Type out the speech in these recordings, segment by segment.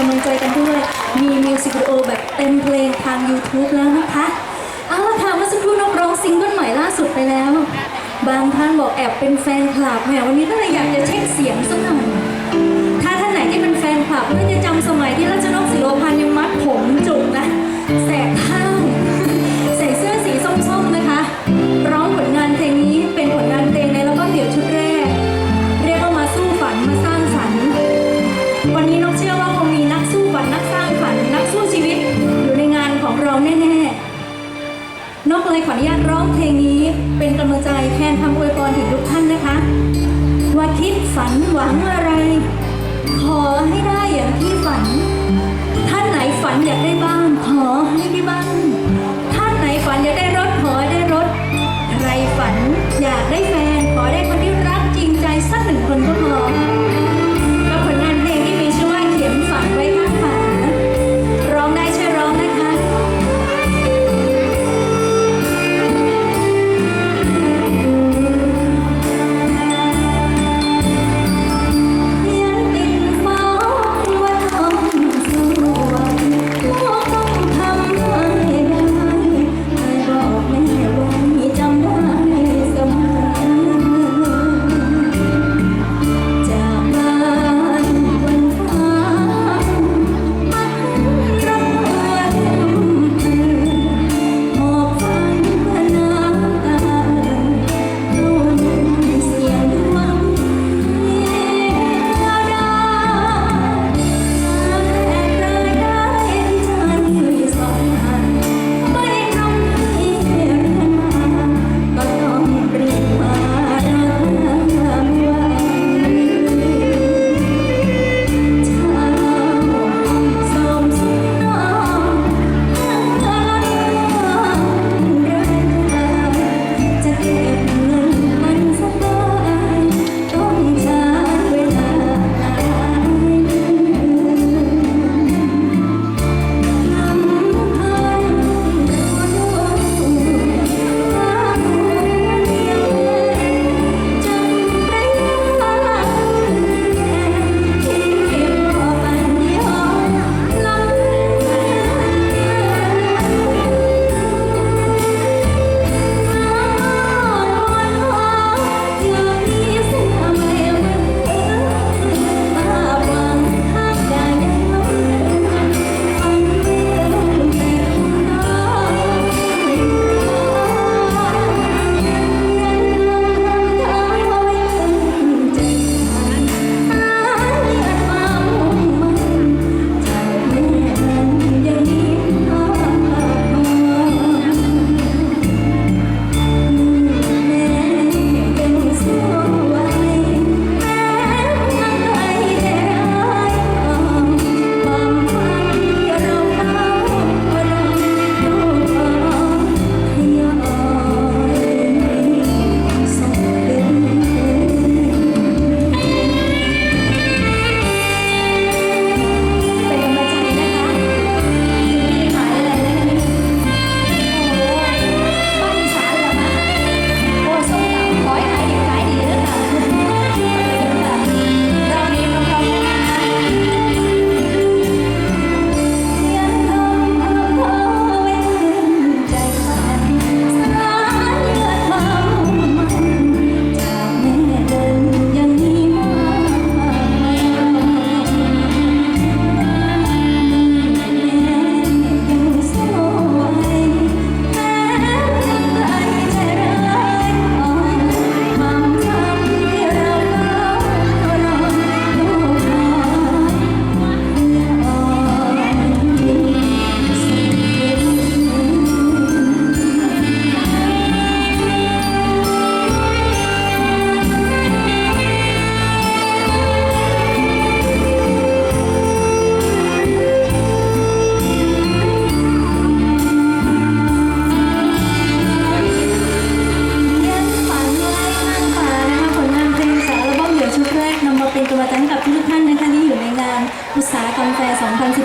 กำลังใจกันด้วย มีมิวสิกวิดีโอแบบเต็มเพลงทาง YouTube แล้วนะคะเอาละค่ะเมื่อสักครู่นกร้องซิงเกิลใหม่ล่าสุดไปแล้ว บางท่านบอกแอบเป็นแฟนคลับแหมวันนี้ก็เลยอยากจะเช็คเสียงสักหน่อยถ้าท่านไหนที่เป็นแฟนคลับน่อจะจำสมัยที่รัชนก นกเลยขออนุญาตร้องเพลงนี้เป็นกำลังใจแทนคำอวยพรถึงทุกท่านนะคะ ว่าคิดฝันหวังอะไร ขอให้ได้อย่างที่ฝัน ท่านไหนฝันอยากได้บ้านขอให้ได้บ้านท่านไหนฝันอยากได้รถขอให้ได้รถ ใครฝันอยากได้แฟ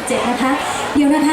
เจนนะคะ เดี๋ยวนะคะ